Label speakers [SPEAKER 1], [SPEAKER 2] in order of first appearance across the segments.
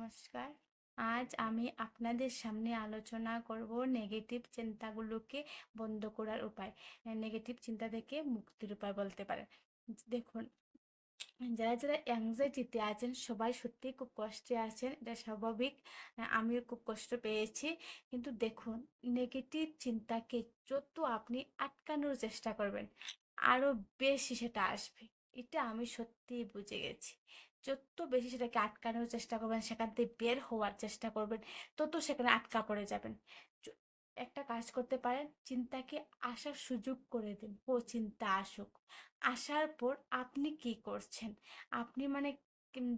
[SPEAKER 1] নমস্কার। আজ আমি আপনাদের সামনে আলোচনা করব নেগেটিভ চিন্তাগুলোকে বন্ধ করার উপায়। নেগেটিভ চিন্তা থেকে মুক্তির উপায় বলতে পারেন। দেখুন, যারা যারা অ্যাংজাইটিতে আছেন, সবাই সত্যিই খুব কষ্টে আছেন, এটা স্বাভাবিক। আমিও খুব কষ্ট পেয়েছি। কিন্তু দেখুন নেগেটিভ চিন্তাকে যত আপনি আটকানোর চেষ্টা করবেন আরও বেশি সেটা আসবে। এটা আমি সত্যিই বুঝে গেছি। যত বেশি সেটাকে আটকানোর চেষ্টা করবেন, সেখান থেকে বের হওয়ার চেষ্টা করবেন, তত সেখানে আটকা পড়ে যাবেন। একটা কাজ করতে পারেন, চিন্তাকে আসার সুযোগ করে দিন। ও চিন্তা আসুক। আসার পর আপনি কি করছেন? আপনি মানে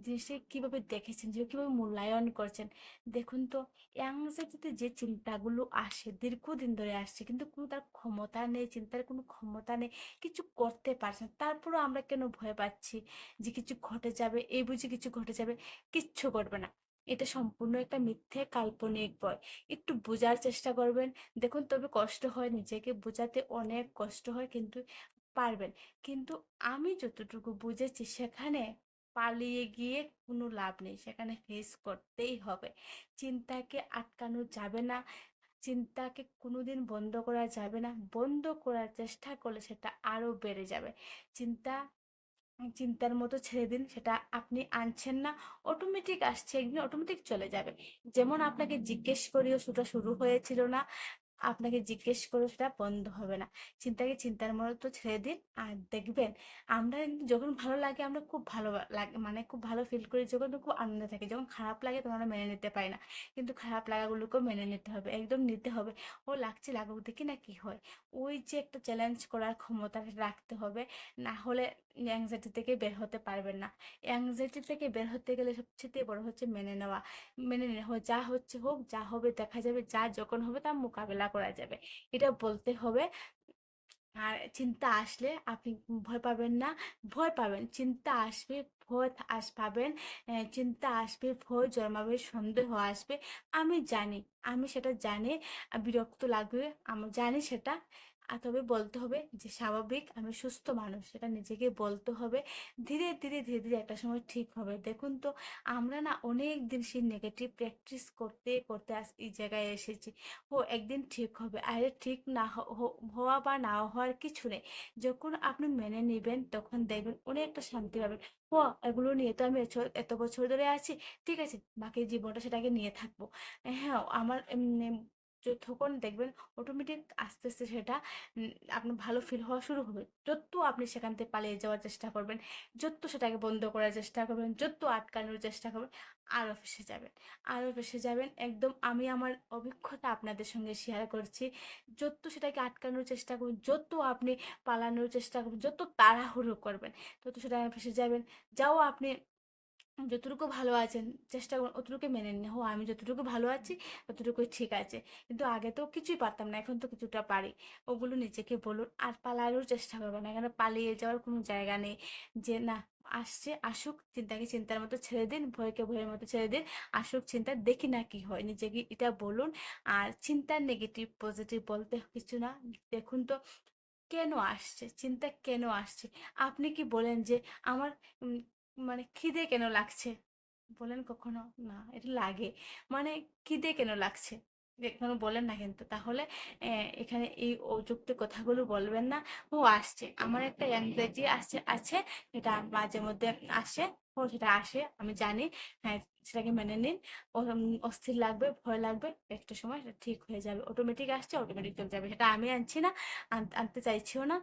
[SPEAKER 1] জিনিসটা কীভাবে দেখেছেন, যে কীভাবে মূল্যায়ন করছেন। দেখুন তো অ্যাংজাইটিতে যে চিন্তাগুলো আসে, দীর্ঘদিন ধরে আসছে, কিন্তু কোনো তার ক্ষমতা নেই, চিন্তার কোনো ক্ষমতা নেই, কিছু করতে পারছে না। তারপরেও আমরা কেন ভয় পাচ্ছি যে কিছু ঘটে যাবে? এই বুঝি কিছু ঘটে যাবে? কিচ্ছু ঘটবে না। এটা সম্পূর্ণ একটা মিথ্যে কাল্পনিক বই একটু বোঝার চেষ্টা করবেন। দেখুন, তবে কষ্ট হয়, নিজেকে বোঝাতে অনেক কষ্ট হয়, কিন্তু পারবেন। কিন্তু আমি যতটুকু বুঝেছি, সেখানে পালিয়ে গিয়ে কোনো লাভ নেই। সেখানে ফেস করতেই হবে। চিন্তাকে আটকানো যাবে না। চিন্তাকে কোনোদিন বন্ধ করা যাবে না। বন্ধ করার চেষ্টা করলে সেটা আরও বেড়ে যাবে। চিন্তা, চিন্তার মতো ছেড়ে দিন সেটা আপনি আনছেন না। অটোমেটিক আসছে, একদিন অটোমেটিক চলে যাবে। যেমন আপনাকে জিজ্ঞেস করেও, সেটা শুরু হয়েছিল না। আপনাকে জিজ্ঞেস করে সেটা বন্ধ হবে না। চিন্তাকে চিন্তার মতো ছেড়ে দিন। আর দেখবেন, আমরা যখন ভালো লাগে, আমরা খুব ভালো লাগে মানে খুব ভালো ফিল করি, যখন খুব আনন্দে থাকি। যখন খারাপ লাগে, তখন আমরা মেনে নিতে পারি না। কিন্তু খারাপ লাগাগুলোকেও মেনে নিতে হবে, একদম নিতে হবে। ও লাগছে, লাগুক, দেখি না কি হয়। ওই যে একটা চ্যালেঞ্জ করার ক্ষমতা রাখতে হবে, না হলে অ্যাংজাইটি থেকে বের হতে পারবেন না। অ্যাংজাইটি থেকে বের হতে গেলে সবচেয়ে বড় হচ্ছে মেনে নেওয়া। মেনে নেওয়া, যা হচ্ছে হোক, যা হবে, দেখা যাবে, যা যখন হবে, তার মোকাবেলা করা যাবে। এটা বলতে হবে, আর চিন্তা আসলে আপনি ভয় পাবেন না। ভয় পাবেন, চিন্তা আসবে, ভয় আস, পাবেন চিন্তা আসবে, ভয় জন্মাবে, সন্দেহ আসবে। আমি জানি, আমি সেটা জানি বিরক্ত লাগবে, আমি জানি সেটা। আর তবে বলতে হবে যে স্বাভাবিক আমি সুস্থ মানুষ, সেটা নিজেকে বলতে হবে। ধীরে ধীরে ধীরে ধীরে একটা সময় ঠিক হবে। দেখুন তো, আমরা না অনেক দিন সেই নেগেটিভ প্র্যাকটিস করতে করতে আজ এই জায়গায় এসেছি। ও একদিন ঠিক হবে। আরে ঠিক না হওয়া বা না হওয়ার কিছু নেই। যখন আপনি মেনে নেবেন, তখন দেখবেন অনেকটা শান্তি পাবেন। ও, এগুলো নিয়ে তো আমি এত বছর ধরে আছি। ঠিক আছে, বাকি জীবনটা সেটাকে নিয়ে থাকব। হ্যাঁ আমার যতক্ষণ দেখবেন অটোমেটিক আস্তে আস্তে সেটা আপনার ভালো ফিল হওয়া শুরু হবে। যত আপনি সেখান থেকে পালিয়ে যাওয়ার চেষ্টা করবেন যত সেটাকে বন্ধ করার চেষ্টা করবেন যত আটকানোর চেষ্টা করবেন আরও ফেসে যাবেন। আরও ফেসে যাবেন, একদম আমি আমার অভিজ্ঞতা আপনাদের সঙ্গে শেয়ার করছি। যত সেটাকে আটকানোর চেষ্টা করবেন যত আপনি পালানোর চেষ্টা করবেন যত তাড়াহুড়ো করবেন তত সেটা ফেসে যাবেন। যাও আপনি যতটুকু ভালো আছেন, চেষ্টা করুন অতটুকু মেনে নিন। হো, আমি যতটুকু ভালো আছি, ততটুকুই ঠিক আছে। কিন্তু আগে তো কিছুই পারতাম না, এখন তো কিছুটা পারি। ওগুলো নিজেকে বলুন, আর পালানোর চেষ্টা করবেন না এখানে পালিয়ে যাওয়ার কোনো জায়গা নেই। যে না, আসছে, আসুক, চিন্তাকে চিন্তার মতো ছেড়ে দিন, ভয়কে ভয়ের মতো ছেড়ে দিন, আসুক, চিন্তা, দেখি না কি হয়। নিজেকে এটা বলুন, আর চিন্তার নেগেটিভ পজিটিভ বলতে কিছু না। দেখুন তো, কেন আসছে? চিন্তা কেন আসছে? আপনি কি বলেন যে, আমার মানে খিদে কেন লাগছে? বলেন কখনো? না, এটা লাগে। মানে খিদে কেন লাগছে? এখনও বলেন না কিন্তু। তাহলে এখানে এই অযুক্ত কথাগুলো বলবেন না। ও আসছে। আমার একটা অ্যাংজাইটি আসছে, আছে। এটা মাঝে মধ্যে আসে। ও সেটা আসে, আমি জানি। হ্যাঁ সেটাকে মেনে নিন। অস্থির লাগবে, ভয় লাগবে। একটা সময় সেটা ঠিক হয়ে যাবে। অটোমেটিক আসছে অটোমেটিক চলে যাবে। সেটা আমি আনছি না। আন- আনতে চাইছিও না।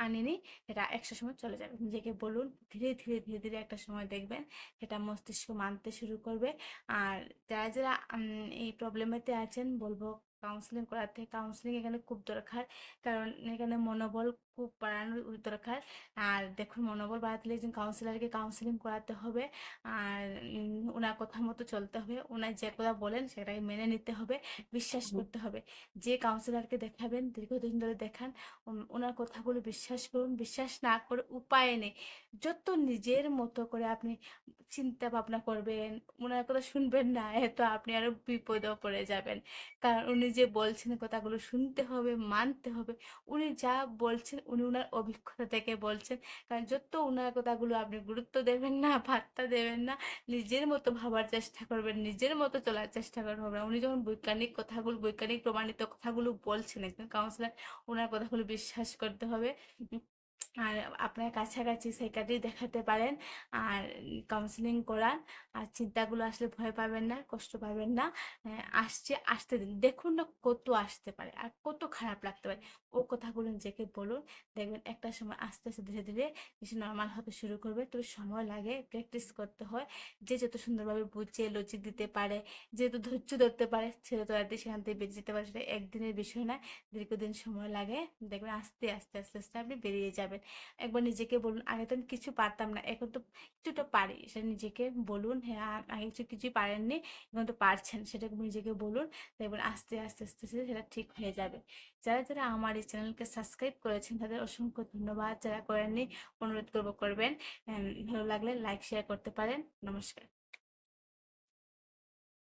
[SPEAKER 1] আনিনি সেটা একটা সময় চলে যাবে। নিজেকে বলুন, ধীরে ধীরে ধীরে ধীরে একটা সময় দেখবেন সেটা মস্তিষ্ক মানতে শুরু করবে। আর যারা যারা এই প্রবলেমেতে আছেন, বলব কাউন্সিলিং করাতে কাউন্সিলিং এখানে খুব দরকার। কারণ এখানে মনোবল খুব বাড়ানোর দরকার। আর দেখুন মনোবল বাড়াতে একজন কাউন্সিলরকে কাউন্সিলিং করাতে হবে। আর ওনার কথা মতো চলতে হবে। ওনার যে কথা বলেন সেটাকে মেনে নিতে হবে বিশ্বাস করতে হবে। যে কাউন্সিলরকে দেখাবেন দীর্ঘদিন ধরে দেখান ওনার কথাগুলো বিশ্বাস করুন। বিশ্বাস না করে উপায় নেই। যত নিজের মতো করে আপনি চিন্তা ভাবনা করবেন ওনার কথা শুনবেন না এত আপনি আরও বিপদেও পড়ে যাবেন। কারণ উনি যে বলছেন কথাগুলো শুনতে হবে, মানতে হবে, উনি যা বলছেন উনি ওনার অভিজ্ঞতা থেকে বলছেন। কারণ যত ওনার কথাগুলো আপনি গুরুত্ব দেবেন না পাত্তা দেবেন না, নিজের মতো ভাবার চেষ্টা করবেন, নিজের মতো চলার চেষ্টা করবেন উনি যখন বৈজ্ঞানিক কথাগুলো, বৈজ্ঞানিক প্রমাণিত কথাগুলো বলছেন, একজন কাউন্সিলার ওনার কথাগুলো বিশ্বাস করতে হবে। আর আপনার কাছাকাছি সাইকাট্রি দেখাতে পারেন আর কাউন্সিলিং করান। আর চিন্তাগুলো আসলে ভয় পাবেন না, কষ্ট পাবেন না। আসছে, আসতে দিন। দেখুন না কত আসতে পারে আর কত খারাপ লাগতে পারে। ও কথাগুলো নিজেকে বলুন। দেখবেন একটা সময় আস্তে আস্তে, ধীরে ধীরে কিছু নর্মাল হতে শুরু করবে। তবে সময় লাগে প্র্যাকটিস করতে হয়। যে যত সুন্দরভাবে বুঝে লজিক দিতে পারে যেহেতু ধৈর্য ধরতে পারে, সে তো রাতে সেখান থেকে বেরিয়ে যেতে পারে। সেটা একদিনের বিষয় না, দীর্ঘদিন সময় লাগে। দেখবেন আস্তে আস্তে আস্তে আস্তে আপনি বেরিয়ে যাবেন। একবার নিজেকে বলুন, আগে তো কিছু পারতাম না, এখন তো কিছুটা পারি। সেটা নিজেকে বলুন হ্যাঁ আগে কিছু কিছুই পারেননি, এখন তো পারছেন। সেটা নিজেকে বলুন দেখবেন আস্তে আস্তে আস্তে আস্তে সেটা ঠিক হয়ে যাবে। যারা যারা আমার এই চ্যানেলকে সাবস্ক্রাইব করেছেন, তাদের অসংখ্য ধন্যবাদ। যারা করেননি, অনুরোধ করব করবেন। ভালো লাগলে লাইক, শেয়ার করতে পারেন। নমস্কার।